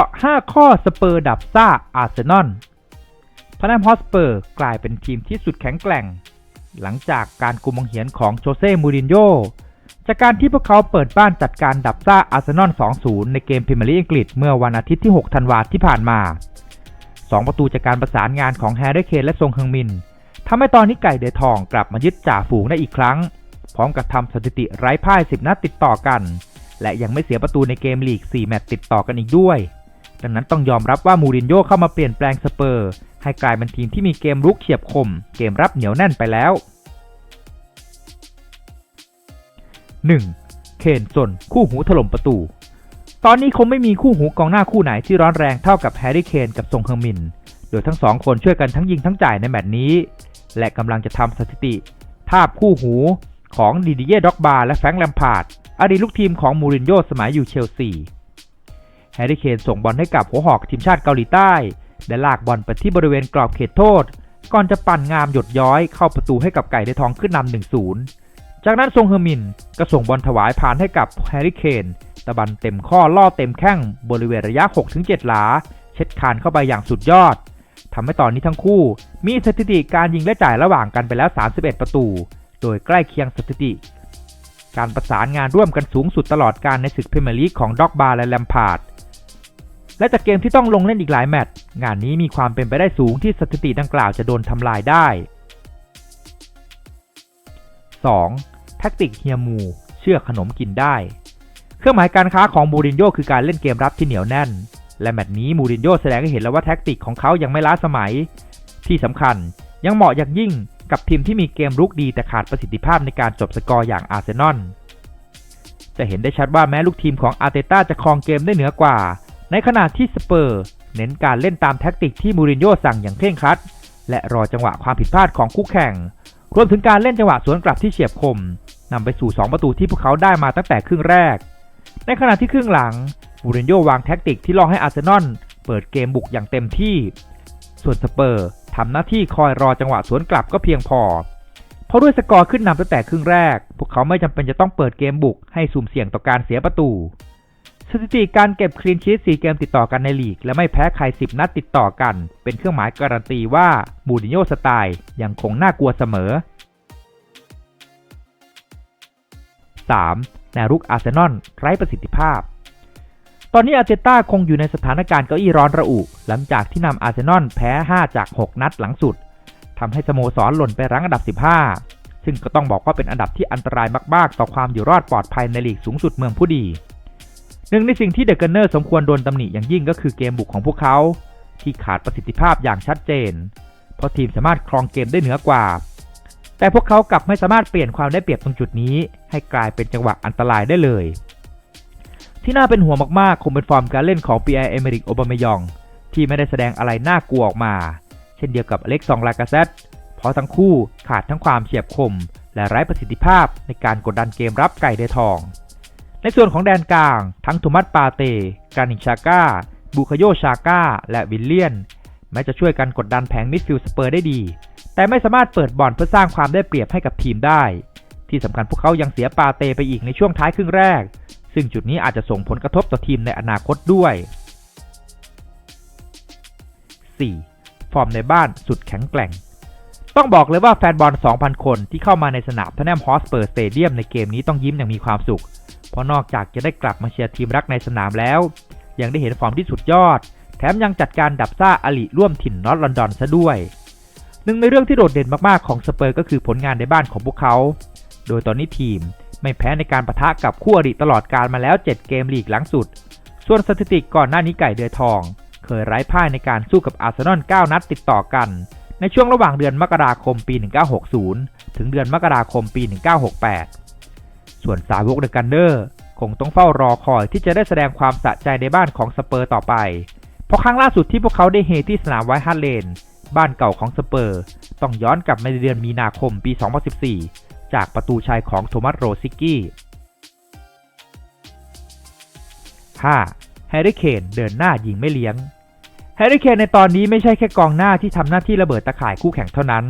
าะ 5 ข้อสเปอร์ดับซ่าอาร์เซนอลทอนแนมฮอสเปอร์กลายเป็นทีมที่สุดแข็งแกร่ง หลังจากการกุมบังเหียนของโจเซ่ มูรินโญ่จากการที่พวกเขาเปิดบ้านจัดการดับซ่าอาร์เซนอล 2-0 ในเกมพรีเมียร์ลีกอังกฤษเมื่อวันอาทิตย์ที่ 6 ธันวาที่ผ่านมา 2 ประตูจากการประสานงานของแฮร์รี่เคนและซงเฮงมินทำให้ตอนนี้ไก่เดทองกลับมายึดจ่าฝูงได้อีกครั้ง พร้อมกับทำสถิติไร้พ่าย 10 นัดติดต่อกัน และยังไม่เสียประตูในเกมลีก 4 แมตช์ติดต่อกันอีกด้วย ดังนั้นต้องยอมรับว่ามูรินโญ่เข้ามาเปลี่ยนแปลงสเปอร์ ให้กลายเป็นทีมที่มีเกมรุกเฉียบคม เกมรับเหนียวแน่นไปแล้ว 1. เคนซนคู่หูถล่มประตู ตอนนี้คงไม่มีคู่หูกองหน้าคู่ไหนที่ร้อนแรงเท่ากับแฮร์รี่เคนกับซงเฮอร์มิน โดยทั้งสองคนช่วยกันทั้งยิงทั้งจ่ายในแมตช์นี้ และกำลังจะทำสถิติทาบคู่หูของดิดิเย่ด็อกบาและแฟรงค์แลมพาร์ดอดีตลูกทีมของมูรินโญ่สมัยอยู่เชลซี แฮร์รี่เคนส่งบอลให้กับหัวหอกทีมชาติเกาหลีใต้ และลากบอลไปที่บริเวณกรอบเขตโทษ ก่อนจะปั่นงามหยดย้อยเข้าประตูให้กับไก่ได้องขึ้นนำ1-0จากนั้นทรงเฮอร์มินก็ส่งบอลถวายผ่านให้กับแฮร์รี่เคนตะบันเต็มข้อล่อเต็มแข้งบริเวณระยะ 6-7 หลา เช็ดคานเข้าไปอย่างสุดยอดทำให้ตอนนี้ทั้งคู่ มีสถิติการยิงและจ่ายระหว่างกันไปแล้ว 31 ประตู โดยใกล้เคียงสถิติ การประสานงานร่วมกันสูงสุดตลอดการในศึกพรีเมียร์ลีกของด็อกบาร์และแลมพาร์ด และจากเกมที่ต้องลงเล่นอีกหลายแมตช์งานนี้มีความเป็นไปได้สูงที่สถิติดังกล่าวจะโดนทำลายได้ 2. แท็กติกเฮียมู เชื่อขนมกินได้ เครื่องหมายการค้าของมูรินโญ่คือการเล่นเกมรับที่เหนียวแน่น และแมตช์นี้มูรินโญ่แสดงให้เห็นแล้วว่าแท็กติกของเขายังไม่ล้าสมัย ที่สำคัญยังเหมาะอย่างยิ่งกับทีมที่มีเกมรุกดีแต่ขาดประสิทธิภาพในการจบสกอร์อย่างอาร์เซนอลจะเห็นได้ชัดว่าแม้ลูกทีมของอาร์เตต้าจะครองเกมได้เหนือกว่า ในขณะที่สเปอร์เน้นการเล่นตามแท็กติกที่มูรินโญ่สั่งอย่างเคร่งครัด และรอจังหวะความผิดพลาดของคู่แข่ง รวมถึงการเล่นจังหวะสวนกลับที่เฉียบคมนำไปสู่ 2 ประตูที่พวกเขาได้มาตั้งแต่ครึ่งแรก ในขณะที่ครึ่งหลังมูรินโญ่วางแท็กติกที่ล่อให้อาร์เซนอลเปิดเกมบุกอย่างเต็มที่ ส่วนสเปอร์ทำหน้าที่คอยรอจังหวะสวนกลับก็เพียงพอ เพราะด้วยสกอร์ขึ้นนำตั้งแต่ครึ่งแรก พวกเขาไม่จำเป็นจะต้องเปิดเกมบุกให้สุ่มเสี่ยงต่อการเสียประตู สถิติการเก็บคลีนชีต4เกมติดต่อกันในลีก และไม่แพ้ใคร 10 นัดติดต่อกัน เป็นเครื่องหมายการันตีว่ามูรินโญ่สไตล์ยังคงน่ากลัวเสมอ 3. แนวรุกอาร์เซนอลไร้ประสิทธิภาพ ตอนนี้อาร์เตต้าคงอยู่ในสถานการณ์เก้าอี้ร้อนระอุ หลังจากที่นำอาร์เซนอลแพ้ 5 จาก 6 นัดหลังสุดทำให้สโมสรหล่นไปรั้งอันดับ 15 ซึ่งก็ต้องบอกว่าเป็นอันดับที่อันตรายมาก ๆ ต่อความอยู่รอดปลอดภัยในลีกสูงสุดเมืองผู้ดี หนึ่งในสิ่งที่เดอะกันเนอร์สมควรโดนตำหนิอย่างยิ่งก็คือเกมบุกของพวกเขา ที่ขาดประสิทธิภาพอย่างชัดเจน เพราะทีมสามารถครองเกมได้เหนือกว่า แต่พวกเขากลับไม่สามารถเปลี่ยนความได้เปรียบตรงจุดนี้ ให้กลายเป็นจังหวะอันตรายได้เลย ที่น่าเป็นห่วงมากๆคงเป็นฟอร์มการเล่นของปีไอเอเมริกโอบามยอง ที่ไม่ได้แสดงอะไรน่ากลัวออกมา เช่นเดียวกับอเล็กซองลากาเซตเพราะทั้งคู่ขาดทั้งความเฉียบคม และไร้ประสิทธิภาพในการกดดันเกมรับไก่เดทอง ในส่วนของแดนกลาง ทั้งโทมัสปาเต กานิชาก้า บูคาโยชาก้า และวิลเลียน แม้จะช่วยกันกดดันแผงมิดฟิลด์สเปอร์ได้ดี แต่ไม่สามารถเปิดบอลเพื่อสร้างความได้เปรียบให้กับทีมได้ ที่สำคัญพวกเขายังเสียปาเตไปอีกในช่วงท้ายครึ่งแรก ซึ่งจุดนี้อาจจะส่งผลกระทบต่อทีมในอนาคตด้วย 4. ฟอร์มในบ้านสุดแข็งแกร่ง ต้องบอกเลยว่าแฟนบอล 2,000 คนที่เข้ามาในสนามทแนมฮอสเปอร์สเตเดียมในเกมนี้ต้องยิ้มอย่างมีความสุข ราะนอกจากจะได้กลับมาเชียร์ทีมรักในสนามแล้ว ยังได้เห็นฟอร์มที่สุดยอด แถมยังจัดการดับซ่าอลิร่วมถิ่นนอตลอนดอนซะด้วย หนึ่งในเรื่องที่โดดเด่นมากๆของสเปอร์ก็คือผลงานในบ้านของพวกเขา โดยตอนนี้ทีมไม่แพ้ในการประทะกับคู่อริตลอดการมาแล้ว 7 เกมลีกหลังสุด ส่วนสถิติก่อนหน้านี้ไก่เดือทอง เคยไร้พ่ายในการสู้กับอาร์เซนอล 9 นัดติดต่อกัน ในช่วงระหว่างเดือนมกราคมปี 1960 ถึงเดือนมกราคมปี 1968 ส่วนสาวกเดอะกันเดอร์คงต้องเฝ้ารอคอยที่จะได้แสดงความสะใจในบ้านของสเปอร์ต่อไป เพราะครั้งล่าสุดที่พวกเขาได้เฮที่สนามไวท์ฮาร์เลน บ้านเก่าของสเปอร์ ต้องย้อนกลับมาในเดือนมีนาคมปี 2014 จากประตูชัยของโทมัสโรซิกกี้ 5. แฮร์รี่เคนเดินหน้ายิงไม่เลี้ยง แฮร์รี่เคนในตอนนี้ไม่ใช่แค่กองหน้าที่ทำหน้าที่ระเบิดตะข่ายคู่แข่งเท่านั้น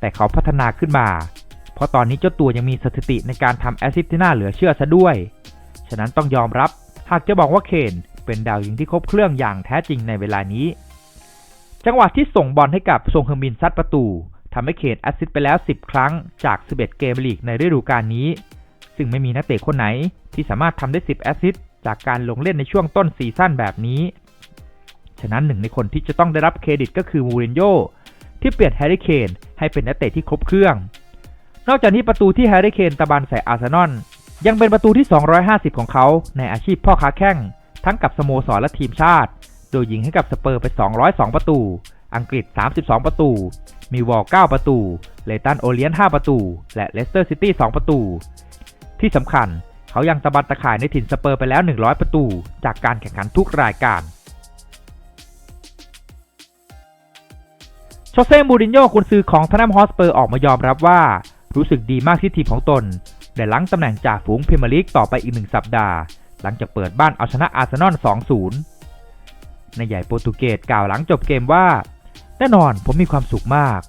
แต่เขาพัฒนาขึ้นมา ราะตอนนี้เจ้าตัวยังมีสถิติในการทำแอสซิสที่น่าเหลือเชื่อซะด้วย ฉะนั้นต้องยอมรับ หากจะบอกว่าเคนเป็นดาวยิงที่ครบเครื่องอย่างแท้จริงในเวลานี้ จังหวะที่ส่งบอลให้กับซงเฮอร์มินซัดประตูทำให้เขตแอสซิสไปแล้ว 10 ครั้งจาก 11 เกมลีกในฤดูกาลนี้ ซึ่งไม่มีนักเตะคนไหนที่สามารถทำได้ 10 แอสซิสจากการลงเล่นในช่วงต้นซีซั่นแบบนี้ ฉะนั้นหนึ่งในคนที่จะต้องได้รับเครดิตก็คือมูรินโญ่ที่เปลี่ยนแฮร์รี่เคนให้เป็นนักเตะที่ครบเครื่อง นอกจากนี้ประตูที่แฮร์รี่เคนตะบันใส่อาร์เซนอลยังเป็นประตูที่ 250 ของเขาในอาชีพพ่อค้าแข้ง ทั้งกับสโมสรและทีมชาติ โดยยิงให้กับสเปอร์ไป 202 ประตู อังกฤษ 32 ประตู มีวอล 9 ประตู เลตันโอเลียน 5 ประตู และเลสเตอร์ซิตี้ 2 ประตู ที่สำคัญเขายังตะบันตะข่ายในถิ่นสเปอร์ไปแล้ว 100 ประตู จากการแข่งขันทุกรายการโชเซ่มูรินโญ่กุนซือของทนามฮอสเปอร์ออกมายอมรับว่า รู้สึกดีมากที่ทีมของตน ได้ล้างตำแหน่งจ่าฝูงพรีเมียร์ลีกต่อไปอีกหนึ่งสัปดาห์ หลังจากเปิดบ้านเอาชนะอาร์เซนอล 2-0 ในใหญ่โปรตุเกสกล่าวหลังจบเกมว่า แน่นอนผมมีความสุขมาก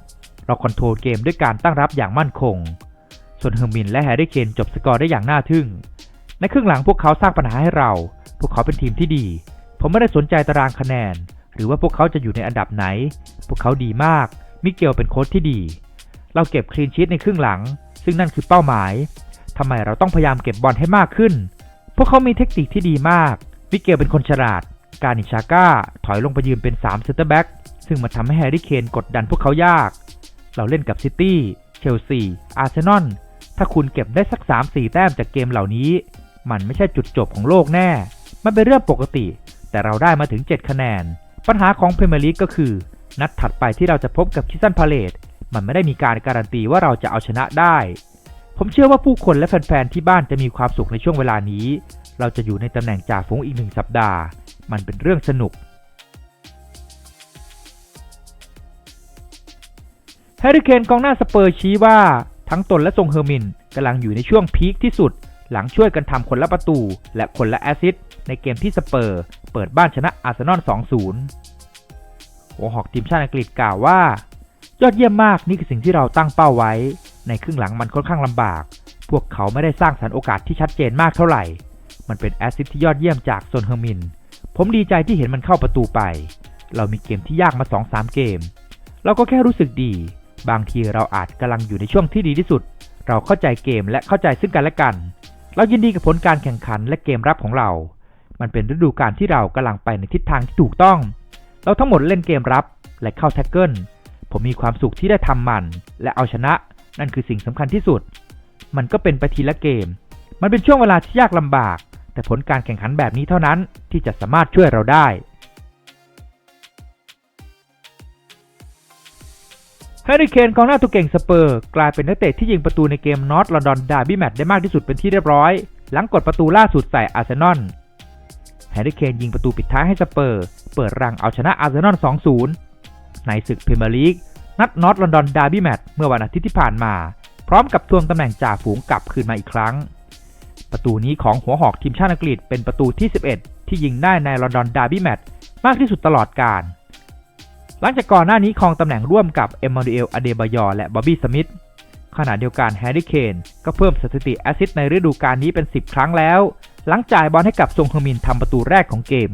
เราคอนโทรลเกมด้วยการตั้งรับอย่างมั่นคง ส่วนเฮอร์มินและแฮร์รี่เคนจบสกอร์ได้อย่างน่าทึ่ง ในครึ่งหลังพวกเขาสร้างปัญหาให้เรา พวกเขาเป็นทีมที่ดี ผมไม่ได้สนใจตารางคะแนน หรือว่าพวกเขาจะอยู่ในอันดับไหน พวกเขาดีมาก มิเกลเป็นโค้ชที่ดี เราเก็บคลีนชีตในครึ่งหลัง ซึ่งนั่นคือเป้าหมายทำไมเราต้องพยายามเก็บบอลให้มากขึ้น พวกเขามีเทคนิคที่ดีมาก มิเกลเป็นคนฉลาด การนิชาก้าถอยลงไปยืนเป็น3เซนเตอร์แบ็กซึ่งมาทำให้แฮร์รี่เคนกดดันพวกเขายาก เราเล่นกับซิตี้ เชลซี อาร์เซนอล ถ้าคุณเก็บได้สัก 3-4 แต้มจากเกมเหล่านี้ มันไม่ใช่จุดจบของโลกแน่ มันเป็นเรื่องปกติ แต่เราได้มาถึง 7 คะแนน ปัญหาของเพรเมียร์ลีกก็คือ นัดถัดไปที่เราจะพบกับคิสันพาเลต มันไม่ได้มีการการันตีว่าเราจะเอาชนะได้ ผมเชื่อว่าผู้คนและแฟนๆที่บ้านจะมีความสุขในช่วงเวลานี้ เราจะอยู่ในตำแหน่งจ่าฝูงอีกหนึ่งสัปดาห์ มันเป็นเรื่องสนุกแฮร์รี่เคนกองหน้าสเปอร์ชี้ว่า ทั้งตนและทรงเฮอร์มินกำลังอยู่ในช่วงพีคที่สุด หลังช่วยกันทำคนละประตู และคนละแอซิสในเกมที่สเปอร์ เปิดบ้านชนะอาร์เซนอล 2-0 หัวหอกทีมชาติอังกฤษกล่าวว่า ยอดเยี่ยมมากนี่คือสิ่งที่เราตั้งเป้าไว้ ในครึ่งหลังมันค่อนข้างลำบาก พวกเขาไม่ได้สร้างสรรค์โอกาสที่ชัดเจนมากเท่าไหร่ มันเป็นแอสซิสที่ยอดเยี่ยมจากโซนเฮอร์มิน ผมดีใจที่เห็นมันเข้าประตูไป เรามีเกมที่ยากมา 2-3 เกม เราก็แค่รู้สึกดี บางทีเราอาจกำลังอยู่ในช่วงที่ดีที่สุด เราเข้าใจเกมและเข้าใจซึ่งกันและกัน เรายินดีกับผลการแข่งขันและเกมรับของเรา มันเป็นฤดูกาลที่เรากำลังไปในทิศทางที่ถูกต้อง เราทั้งหมดเล่นเกมรับและเข้าแท็กเกิล ผมมีความสุขที่ได้ทำมัน และเอาชนะ นั่นคือสิ่งสำคัญที่สุด มันก็เป็นไปทีละเกม มันเป็นช่วงเวลาที่ยากลำบาก แต่ผลการแข่งขันแบบนี้เท่านั้นที่จะสามารถช่วยเราได้ แฮร์รี่เคนกองหน้าตัวเก่งสเปอร์ กลายเป็นนักเตะที่ยิงประตูในเกมนอตลอนดอนดาร์บี้แมตช์ได้มากที่สุดเป็นที่เรียบร้อย หลังกดประตูล่าสุดใส่อาร์เซนอลแฮร์รี่เคนยิงประตูปิดท้ายให้สเปอร์ เปิดรังเอาชนะอาร์เซนอล 2-0 ในศึกพรีเมียร์ลีกนัดนอตลอนดอนดาร์บี้แมตช์เมื่อวันอาทิตย์ที่ผ่านมา พร้อมกับทวงตำแหน่งจ่าฝูงกลับคืนมาอีกครั้ง ประตูนี้ของหัวหอกทีมชาติอังกฤษเป็นประตูที่ 11 ที่ยิงได้ในลอนดอนดาร์บี้แมตช์มากที่สุดตลอดกาลหลังจากก่อนหน้านี้ครองตำแหน่งร่วมกับเอมมานูเอลอเดบายอร์และบอบบี้สมิธขณะเดียวกันแฮร์รี่เคนก็เพิ่มสถิติแอสซิสต์ในฤดูกาลนี้เป็น 10 ครั้งแล้ว หลังจ่ายบอลให้กับซงเฮมินทำประตูแรกของเกม